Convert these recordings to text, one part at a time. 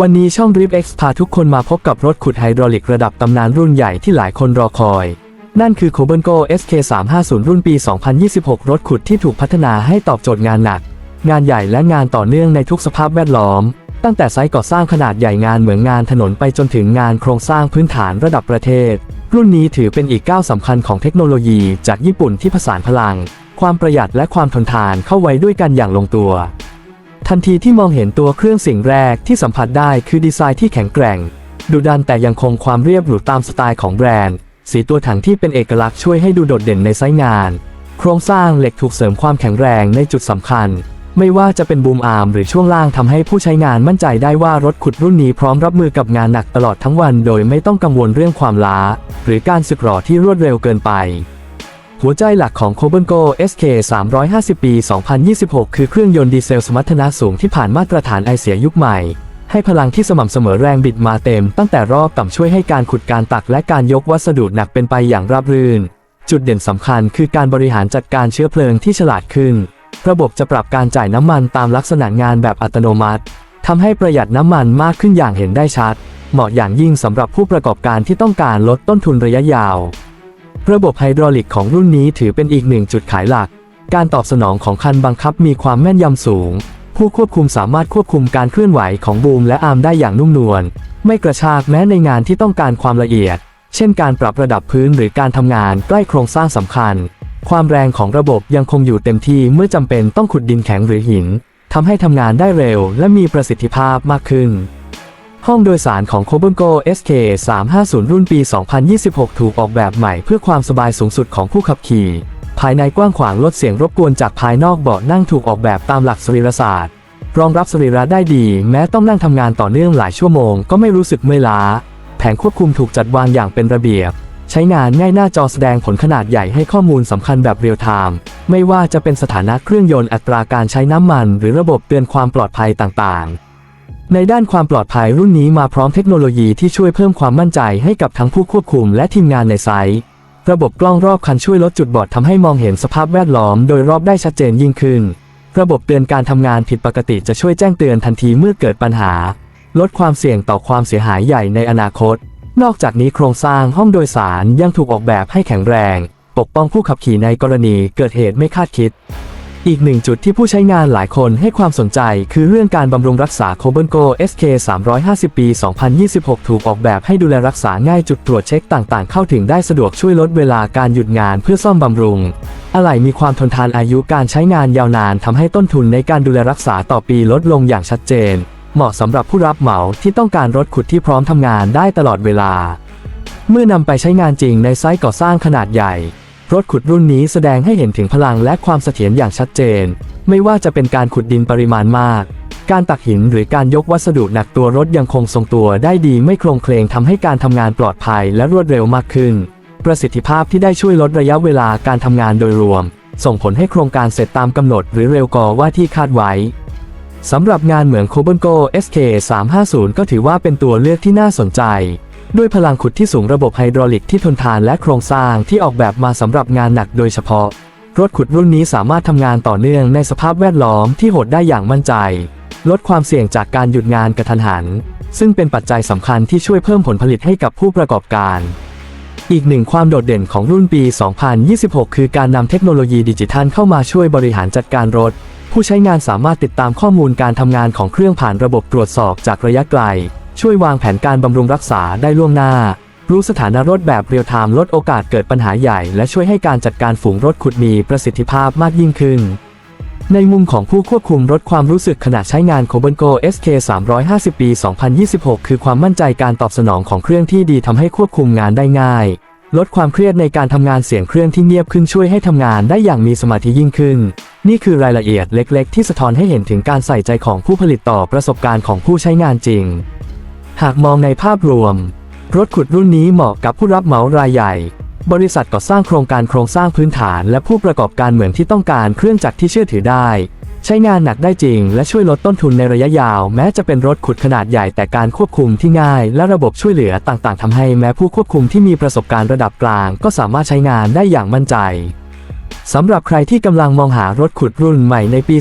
วันนี้ช่อง Drip X พาทุกคนมาพบกับรถขุดไฮดรอลิกระดับตำนานรุ่นใหญ่ที่หลายคนรอคอย นั่นคือ c o b e n g o SK 350 รุ่นปี 2026 รถขุดที่ถูกพัฒนาให้ตอบโจทย์งานหนัก งานใหญ่และงานต่อเนื่องในทุกสภาพแวดล้อม ตั้งแต่ไซต์ก่อสร้างขนาดใหญ่งานเหมืองงานถนนไปจนถึงงานโครงสร้างพื้นฐานระดับประเทศ รุ่นนี้ถือเป็นอีกก้าวสำคัญของเทคโนโลยีจากญี่ปุ่นที่ผสานพลัง ความประหยัดและความทนทานเข้าไว้ด้วยกันอย่างลงตัว ทันทีที่มองเห็นตัวเครื่องสิ่งแรกที่สัมผัสได้คือดีไซน์ที่แข็งแกร่ง ดุดันแต่ยังคงความเรียบหรูตามสไตล์ของแบรนด์ สีตัวถังที่เป็นเอกลักษณ์ช่วยให้ดูโดดเด่นในไซต์งาน โครงสร้างเหล็กถูกเสริมความแข็งแรงในจุดสำคัญ ไม่ว่าจะเป็นบูมอาร์มหรือช่วงล่างทำให้ผู้ใช้งานมั่นใจได้ว่ารถขุดรุ่นนี้พร้อมรับมือกับงานหนักตลอดทั้งวัน โดยไม่ต้องกังวลเรื่องความล้า หรือการสึกหรอที่รวดเร็วเกินไป หัวใจหลักของ c o b e n g o SK 350 ปี 2026 คือเครื่องยนต์ดีเซลสมรรถนะสูงที่ผ่านมาตรฐานไอเสียยุคใหม่ ให้พลังที่สม่ำเสมอแรงบิดมาเต็ม ตั้งแต่รอบต่ำช่วยให้การขุดการตักและการยกวัสดุหนักเป็นไปอย่างราบรื่น จุดเด่นสำคัญคือการบริหารจัดการเชื้อเพลิงที่ฉลาดขึ้น ระบบจะปรับการจ่ายน้ำมันตามลักษณะงานแบบอัตโนมัติทำให้ประหยัดน้ำมันมากขึ้นอย่างเห็นได้ชัด เหมาะอย่างยิ่งสำหรับผู้ประกอบการที่ต้องการลดต้นทุนระยะยาว ระบบไฮดรอลิกของรุ่นนี้ถือเป็นอีกหนึ่งจุดขายหลัก การตอบสนองของคันบังคับมีความแม่นยำสูง ผู้ควบคุมสามารถควบคุมการเคลื่อนไหวของบูมและอาร์มได้อย่างนุ่มนวล ไม่กระชากแม้ในงานที่ต้องการความละเอียด เช่นการปรับระดับพื้นหรือการทำงานใกล้โครงสร้างสำคัญ ความแรงของระบบยังคงอยู่เต็มที่เมื่อจำเป็นต้องขุดดินแข็งหรือหินทำให้ทำงานได้เร็วและมีประสิทธิภาพมากขึ้น ห้องโดยสารของ c o b e n g o SK 350 รุ่นปี 2026 ถูกออกแบบใหม่เพื่อความสบายสูงสุดของผู้ขับขี่ ภายในกว้างขวางลดเสียงรบกวนจากภายนอกเบาะนั่งถูกออกแบบตามหลักสรีรศาสตร์ รองรับสรีระได้ดี แม้ต้องนั่งทำงานต่อเนื่องหลายชั่วโมงก็ไม่รู้สึกเมื่อยล้า แผงควบคุมถูกจัดวางอย่างเป็นระเบียบ ใช้งานง่ายหน้าจอแสดงผลขนาดใหญ่ให้ข้อมูลสำคัญแบบเรียลไทม์ไม่ว่าจะเป็นสถานะเครื่องยนต์อัตราการใช้น้ำมัน หรือระบบเตือนความปลอดภัยต่างๆ ในด้านความปลอดภัยรุ่นนี้มาพร้อมเทคโนโลยีที่ช่วยเพิ่มความมั่นใจให้กับทั้งผู้ควบคุมและทีมงานในไซต์ระบบกล้องรอบคันช่วยลดจุดบอดทำให้มองเห็นสภาพแวดล้อมโดยรอบได้ชัดเจนยิ่งขึ้น ระบบเตือนการทำงานผิดปกติจะช่วยแจ้งเตือนทันทีเมื่อเกิดปัญหา ลดความเสี่ยงต่อความเสียหายใหญ่ในอนาคต นอกจากนี้โครงสร้างห้องโดยสารยังถูกออกแบบให้แข็งแรง ปกป้องผู้ขับขี่ในกรณีเกิดเหตุไม่คาดคิด อีกหนึ่งจุดที่ผู้ใช้งานหลายคนให้ความสนใจ คือเรื่องการบำรุงรักษา c o b e n g o SK 350 ปี 2026 ถูกออกแบบให้ดูแลรักษาง่ายจุดตรวจเช็คต่างๆ เข้าถึงได้สะดวกช่วยลดเวลาการหยุดงานเพื่อซ่อมบำรุง อะไหล่มีความทนทานอายุการใช้งานยาวนานทำให้ต้นทุนในการดูแลรักษาต่อปีลดลงอย่างชัดเจน เหมาะสำหรับผู้รับเหมาที่ต้องการรถขุดที่พร้อมทำงานได้ตลอดเวลา เมื่อนำไปใช้งานจริงในไซต์ก่อสร้างขนาดใหญ่ รถขุดรุ่นนี้แสดงให้เห็นถึงพลังและความเสถียรอย่างชัดเจน ไม่ว่าจะเป็นการขุดดินปริมาณมาก การตักหินหรือการยกวัสดุหนักตัวรถยังคงทรงตัวได้ดีไม่โครงเคลงทำให้การทำงานปลอดภัยและรวดเร็วมากขึ้น ประสิทธิภาพที่ได้ช่วยลดระยะเวลาการทำงานโดยรวม ส่งผลให้โครงการเสร็จตามกำหนดหรือเร็วกว่าว่าที่คาดไว้สำหรับงานเหมืองโคเบนโก SK 350ก็ถือว่าเป็นตัวเลือกที่น่าสนใจ ด้วยพลังขุดที่สูงระบบไฮดรอลิกที่ทนทานและโครงสร้างที่ออกแบบมาสำหรับงานหนักโดยเฉพาะ รถขุดรุ่นนี้สามารถทำงานต่อเนื่องในสภาพแวดล้อมที่โหดได้อย่างมั่นใจ ลดความเสี่ยงจากการหยุดงานกระทันหัน ซึ่งเป็นปัจจัยสำคัญที่ช่วยเพิ่มผลผลิตให้กับผู้ประกอบการอีกหนึ่งความโดดเด่นของรุ่นปี 2026 คือการนำเทคโนโลยีดิจิทัลเข้ามาช่วยบริหารจัดการรถ ผู้ใช้งานสามารถติดตามข้อมูลการทำงานของเครื่องผ่านระบบตรวจสอบจากระยะไกล ช่วยวางแผนการบำรุงรักษาได้ล่วงหน้า รู้สถานะรถแบบเรียลไทม์ลดโอกาสเกิดปัญหาใหญ่ และช่วยให้การจัดการฝูงรถขุดมีประสิทธิภาพมากยิ่งขึ้น ในมุมของผู้ควบคุมรถความรู้สึกขณะใช้งาน c o b e n g o SK 350 ปี 2026 คือความมั่นใจการตอบสนองของเครื่องที่ดีทำให้ควบคุมงานได้ง่าย ลดความเครียดในการทำงานเสียงเครื่องที่เงียบขึ้นช่วยให้ทำงานได้อย่างมีสมาธิยิ่งขึ้นนี่คือรายละเอียดเล็ก ๆ ที่สะท้อนให้เห็นถึงการใส่ใจของผู้ผลิตต่อประสบการณ์ของผู้ใช้งานจริง หากมองในภาพรวม รถขุดรุ่นนี้เหมาะกับผู้รับเหมารายใหญ่ บริษัทก่อสร้างโครงการโครงสร้างพื้นฐาน และผู้ประกอบการเหมือนที่ต้องการเครื่องจักรที่เชื่อถือได้ ใช้งานหนักได้จริง และช่วยลดต้นทุนในระยะยาว แม้จะเป็นรถขุดขนาดใหญ่แต่การควบคุมที่ง่าย และระบบช่วยเหลือต่างๆทำให้แม้ผู้ควบคุมที่มีประสบการณ์ระดับกลาง ก็สามารถใช้งานได้อย่างมั่นใจ สำหรับใครที่กำลังมองหารถขุดรุ่นใหม่ในปี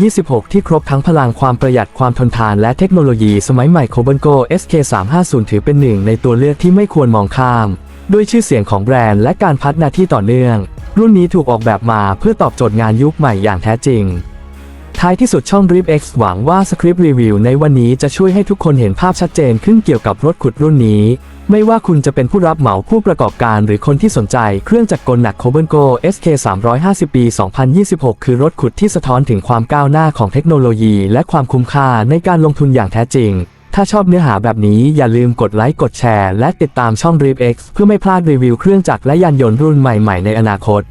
2026 ที่ครบทั้งพลังความประหยัดความทนทานและเทคโนโลยีสมัยใหม่ c o b a n g o SK350 ถือเป็นหนึ่งในตัวเลือกที่ไม่ควรมองข้าม ด้วยชื่อเสียงของแบรนด์และการพัฒนาที่ต่อเนื่อง รุ่นนี้ถูกออกแบบมาเพื่อตอบโจทย์งานยุคใหม่อย่างแท้จริง ท้ายที่สุดช่อง Drip X หวังว่าสคริปต์รีวิวในวันนี้จะช่วยให้ทุกคนเห็นภาพชัดเจนขึ้นเกี่ยวกับรถขุดรุ่นนี้ ไม่ว่าคุณจะเป็นผู้รับเหมาผู้ประกอบการหรือคนที่สนใจเครื่องจักรกลหนักโคเบิลโก SK 350 ปี 2026 คือรถขุดที่สะท้อนถึงความก้าวหน้าของเทคโนโลยี และความคุ้มค่าในการลงทุนอย่างแท้จริง ถ้าชอบเนื้อหาแบบนี้อย่าลืมกดไลค์กดแชร์ และติดตามช่อง Drip X เพื่อไม่พลาดรีวิวเครื่องจักรและยานยนต์รุ่นใหม่ๆในอนาคต